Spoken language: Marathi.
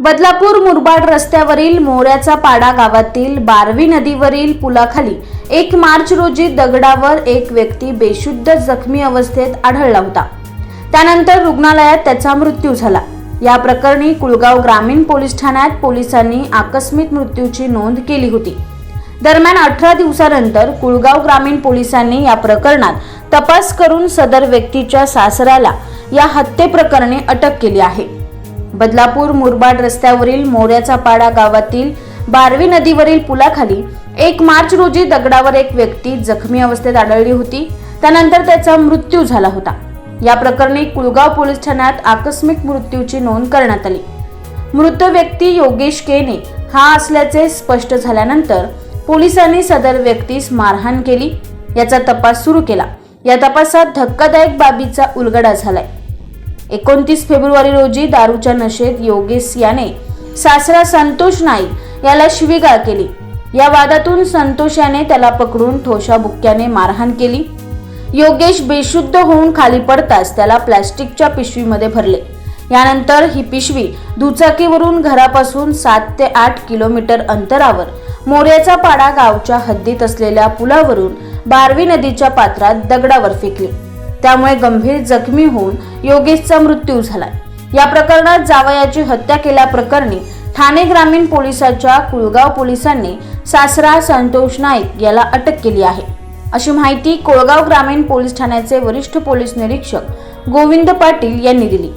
बदलापूर मुरबाड रस्त्यावरील मोऱ्याचा पाडा गावातील बारवी नदीवरील पुलाखाली एक मार्च रोजी दगडावर एक व्यक्ती बेशुद्ध जखमी अवस्थेत आढळला होता. त्यानंतर रुग्णालयात त्याचा मृत्यू झाला. या प्रकरणी कुळगाव ग्रामीण पोलीस ठाण्यात पोलिसांनी आकस्मिक मृत्यूची नोंद केली होती. दरम्यान अठरा दिवसानंतर कुळगाव ग्रामीण पोलिसांनी या प्रकरणात तपास करून सदर व्यक्तीच्या सासऱ्याला या हत्येप्रकरणी अटक केली आहे. बदलापूर मुरबाड रस्त्यावरील मोऱ्याचा पाडा गावातील बारवी नदीवरील पुलाखाली एक मार्च रोजी दगडावर एक व्यक्ती जखमी अवस्थेत आढळली होती. त्यानंतर त्याचा मृत्यू झाला होता. या प्रकरणी कुलगाव पोलीस ठाण्यात आकस्मिक मृत्यूची नोंद करण्यात आली. मृत व्यक्ती योगेश केने हा असल्याचे स्पष्ट झाल्यानंतर पोलिसांनी सदर व्यक्तीस मारहाण केली. याचा तपास सुरू केला. या तपासात धक्कादायक बाबीचा उलगडा झालाय. एकोणतीस फेब्रुवारी रोजी दारूच्या नशेत योगेश याने सासरा संतोष नाईक याला शिवीगाळ केली. या वादातून संतोष याने त्याला पकडून ठोशा बुक्क्याने मारहाण केली. योगेश बेशुद्ध होऊन खाली पडताच त्याला प्लॅस्टिकच्या पिशवीमध्ये भरले. यानंतर ही पिशवी दुचाकीवरून घरापासून सात ते आठ किलोमीटर अंतरावर मोऱ्याचा पाडा गावच्या हद्दीत असलेल्या पुलावरून बारवी नदीच्या पात्रात दगडावर फेकली. त्यामुळे गंभीर जखमी होऊन योगेशचा मृत्यू झाला या प्रकरणात जावयाची हत्या केल्याप्रकरणी ठाणे ग्रामीण पोलिसाच्या कुळगाव पोलिसांनी सासरा संतोष नाईक याला अटक केली आहे. अशी माहिती कोळगाव ग्रामीण पोलीस ठाण्याचे वरिष्ठ पोलीस निरीक्षक गोविंद पाटील यांनी दिली.